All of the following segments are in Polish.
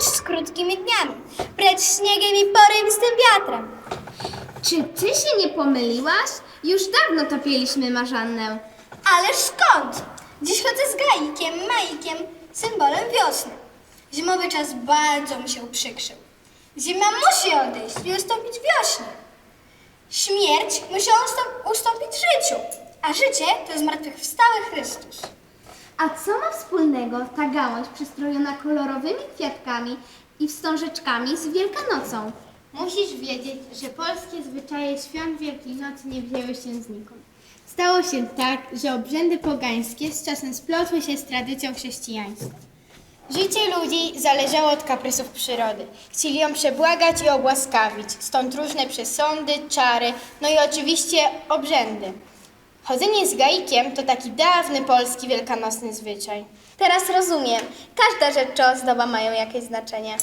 z krótkimi dniami, precz śniegiem i porywistym wiatrem. Czy ty się nie pomyliłaś? Już dawno topieliśmy marzannę. Ależ skąd? Dziś chodzę z gaikiem, majkiem, symbolem wiosny. Zimowy czas bardzo mi się uprzykrzył. Zima musi odejść i ustąpić wiośnie. Śmierć musi ustąp- ustąpić życiu, a życie to zmartwychwstały Chrystus. A co ma wspólnego ta gałąź przystrojona kolorowymi kwiatkami i wstążeczkami z Wielkanocą? Musisz wiedzieć, że polskie zwyczaje świąt Wielkanocy nie wzięły się znikąd. Stało się tak, że obrzędy pogańskie z czasem splotły się z tradycją chrześcijańską. Życie ludzi zależało od kaprysów przyrody. Chcieli ją przebłagać i obłaskawić, stąd różne przesądy, czary, no i oczywiście obrzędy. Chodzenie z gaikiem to taki dawny polski wielkanocny zwyczaj. Teraz rozumiem. Każda rzecz czy ozdoba mają jakieś znaczenie.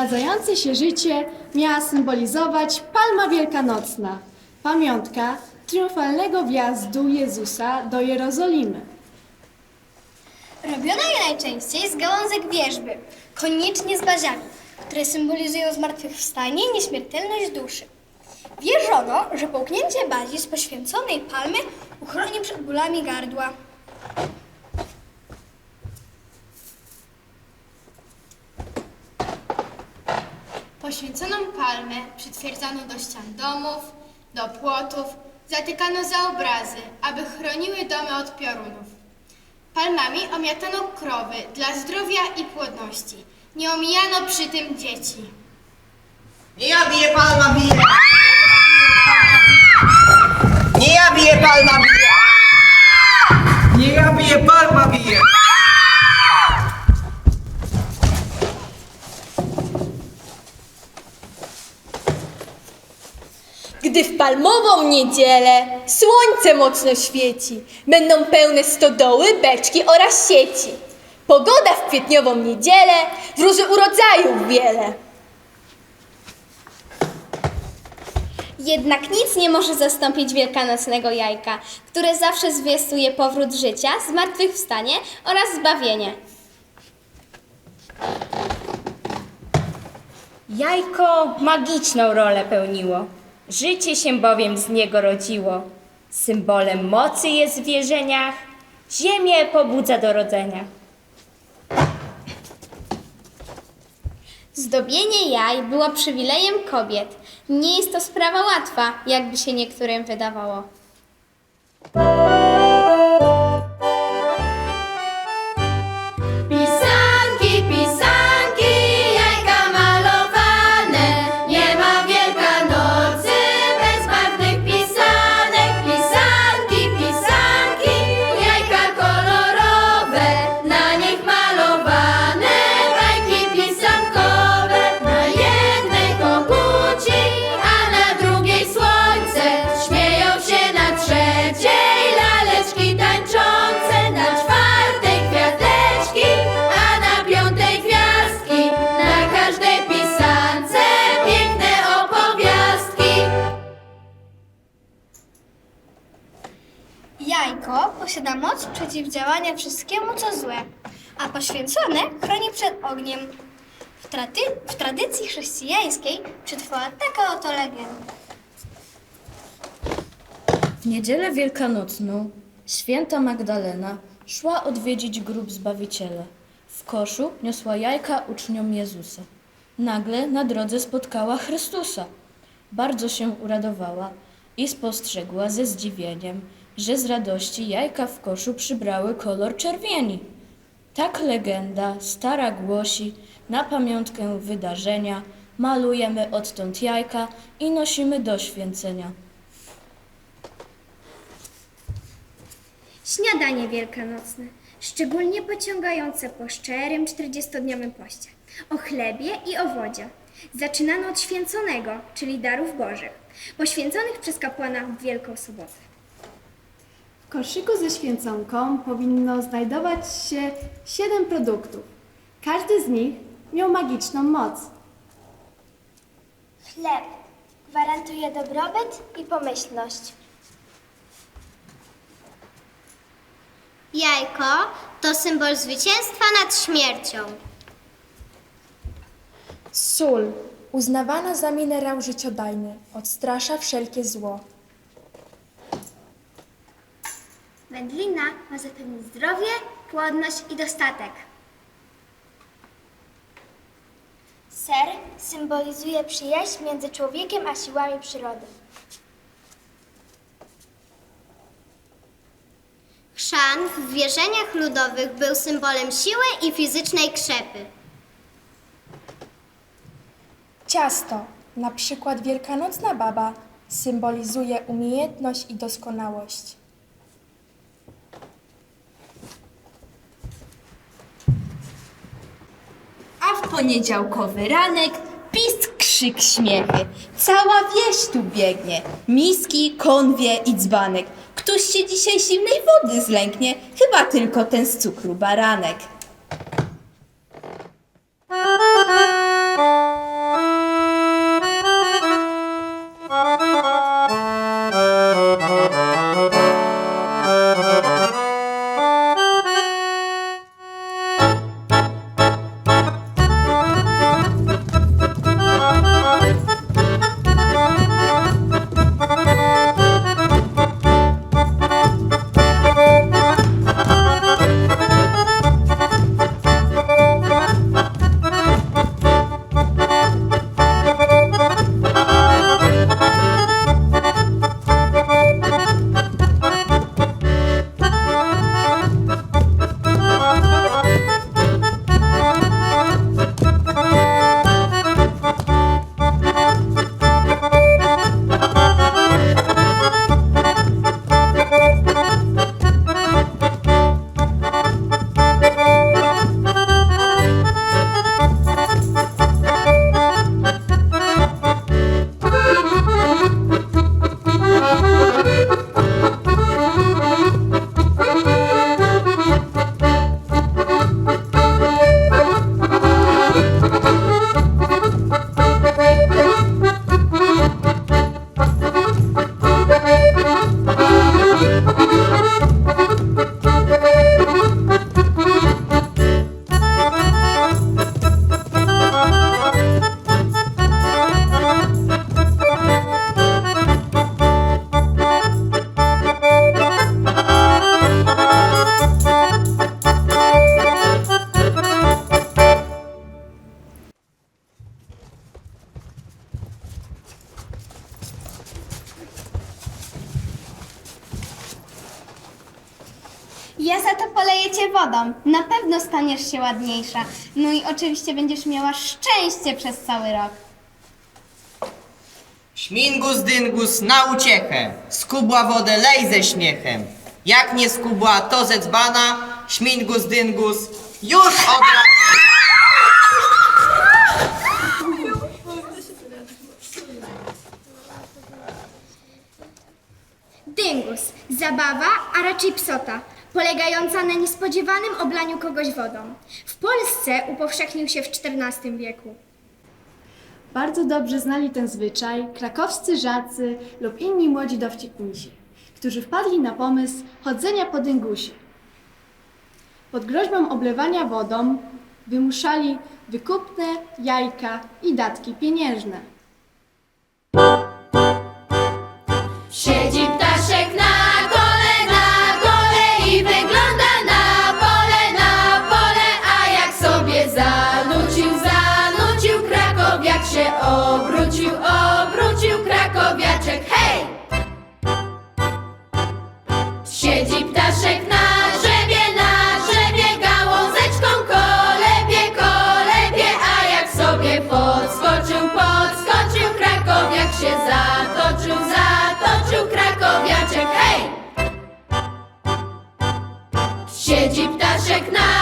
Odradzające się życie miała symbolizować Palma Wielkanocna, pamiątka triumfalnego wjazdu Jezusa do Jerozolimy. Robiono je najczęściej z gałązek wierzby, koniecznie z baziami, które symbolizują zmartwychwstanie i nieśmiertelność duszy. Wierzono, że połknięcie bazi z poświęconej palmy uchroni przed bólami gardła. Poświęconą palmę przytwierdzano do ścian domów, do płotów, zatykano za obrazy, aby chroniły domy od piorunów. Palmami omiatano krowy dla zdrowia i płodności. Nie omijano przy tym dzieci. Nie ja biję, palma bije! Nie ja biję, palma bije! Nie ja biję, palma bije! Gdy w palmową niedzielę słońce mocno świeci, będą pełne stodoły, beczki oraz sieci. Pogoda w kwietniową niedzielę wróży urodzajów wiele. Jednak nic nie może zastąpić wielkanocnego jajka, które zawsze zwiastuje powrót życia, zmartwychwstanie oraz zbawienie. Jajko magiczną rolę pełniło. Życie się bowiem z niego rodziło. Symbolem mocy jest w wierzeniach, ziemię pobudza do rodzenia. Zdobienie jaj było przywilejem kobiet. Nie jest to sprawa łatwa, jakby się niektórym wydawało. Posiada moc przeciwdziałania wszystkiemu, co złe, a poświęcone chroni przed ogniem. W, w tradycji chrześcijańskiej przetrwała taka oto legenda. W niedzielę wielkanocną święta Magdalena szła odwiedzić grób Zbawiciela. W koszu niosła jajka uczniom Jezusa. Nagle na drodze spotkała Chrystusa. Bardzo się uradowała i spostrzegła ze zdziwieniem, że z radości jajka w koszu przybrały kolor czerwieni. Tak legenda stara głosi, na pamiątkę wydarzenia malujemy odtąd jajka i nosimy do święcenia. Śniadanie wielkanocne, szczególnie pociągające po szczerym 40-dniowym poście, o chlebie i o wodzie. Zaczynano od święconego, czyli darów bożych, poświęconych przez kapłana w Wielką Sobotę. W koszyku ze święconką powinno znajdować się siedem produktów. Każdy z nich miał magiczną moc. Chleb gwarantuje dobrobyt i pomyślność. Jajko to symbol zwycięstwa nad śmiercią. Sól, uznawana za minerał życiodajny, odstrasza wszelkie zło. Wędlina ma zapewnić zdrowie, płodność i dostatek. Ser symbolizuje przyjaźń między człowiekiem a siłami przyrody. Chrzan w wierzeniach ludowych był symbolem siły i fizycznej krzepy. Ciasto, na przykład wielkanocna baba, symbolizuje umiejętność i doskonałość. Poniedziałkowy ranek pisk, krzyk, śmiechy. Cała wieś tu biegnie. Miski, konwie i dzbanek. Któż się dzisiaj zimnej wody zlęknie? Chyba tylko ten z cukru baranek. Się ładniejsza. No i oczywiście będziesz miała szczęście przez cały rok. Śmingus dyngus na uciechę, skubła wodę lej ze śmiechem. Jak nie skubła, to ze dzbana, śmingus dyngus już od razu. Dyngus. Zabawa, a raczej psota, polegająca na niespodziewanym oblaniu kogoś wodą. W Polsce upowszechnił się w XIV wieku. Bardzo dobrze znali ten zwyczaj krakowscy żacy lub inni młodzi dowcipnisi, którzy wpadli na pomysł chodzenia po dyngusie. Pod groźbą oblewania wodą wymuszali wykupne jajka i datki pieniężne. Siedzi się zatoczył, zatoczył, krakowiaczek, hej! Siedzi ptaszek na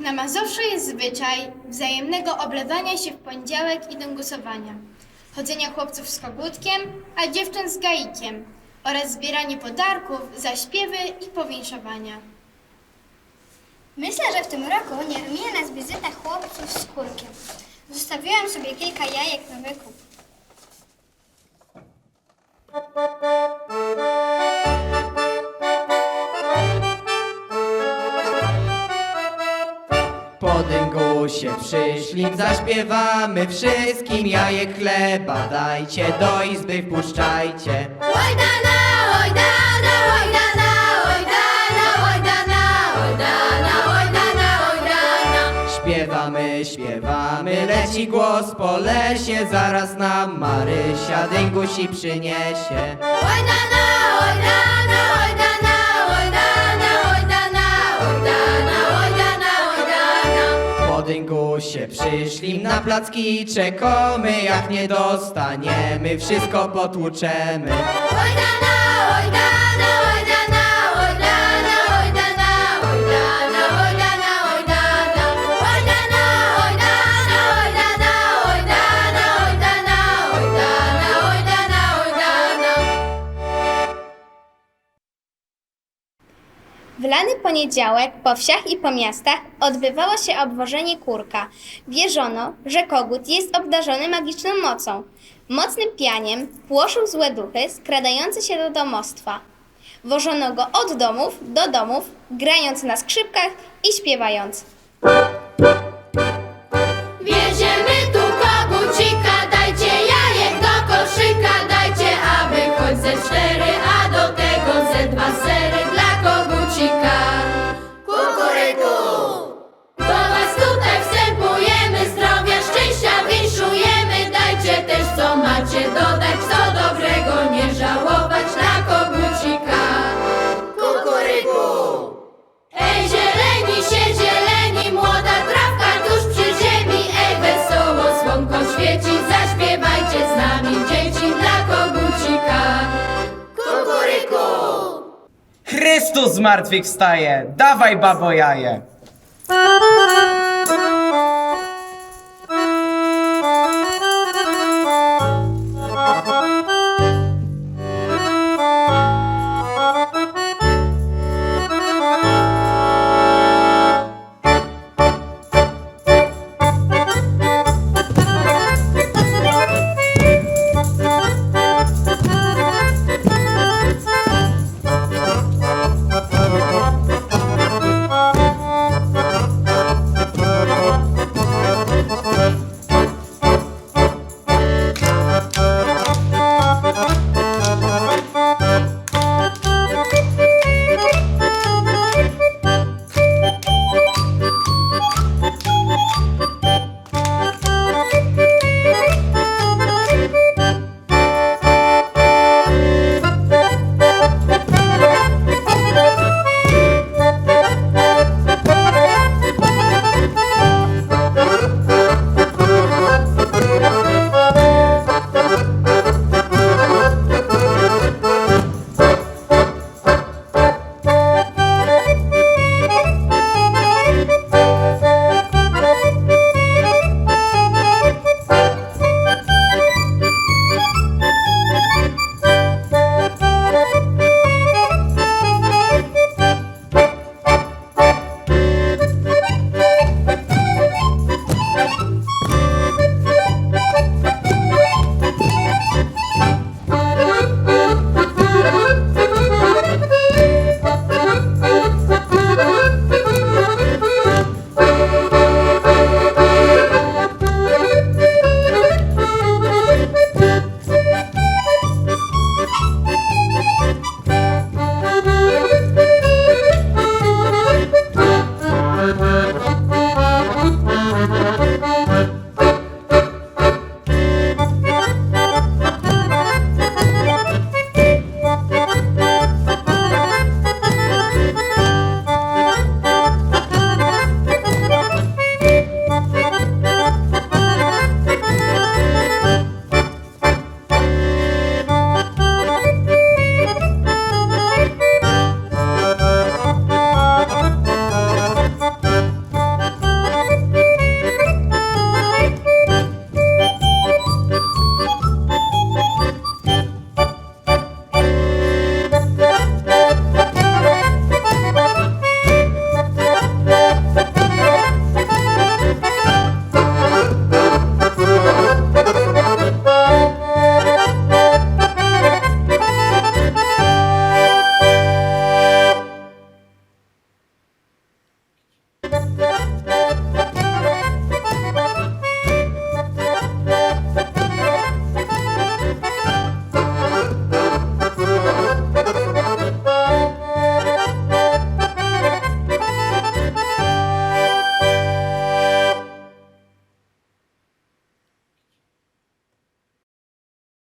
Na Mazowszu jest zwyczaj wzajemnego oblewania się w poniedziałek i dęgusowania, chodzenia chłopców z kogutkiem, a dziewczyn z gaikiem oraz zbieranie podarków za śpiewy i powinszowania. Myślę, że w tym roku nie omija nas wizyta chłopców z kurkiem. Zostawiłam sobie kilka jajek na wykup. Dyngusie przyszli, zaśpiewamy wszystkim jajek chleba dajcie, do izby wpuszczajcie. Ojdana, ojdana, ojdana, ojdana, ojdana, ojdana, ojdana, ojdana. Śpiewamy, śpiewamy, leci głos po lesie, zaraz nam Marysia dyngusi przyniesie. Ojdana, ojdana, ojdana, ojdana. Po dyngusie przyszli, na placki czekamy, jak nie dostaniemy, wszystko potłuczemy. Ojdana, ojdana, lany poniedziałek po wsiach i po miastach odbywało się obwożenie kurka. Wierzono, że kogut jest obdarzony magiczną mocą. Mocnym pianiem płoszył złe duchy skradające się do domostwa. Wożono go od domów do domów, grając na skrzypkach i śpiewając. Chrystus zmartwychwstaje! Dawaj, babo jaje!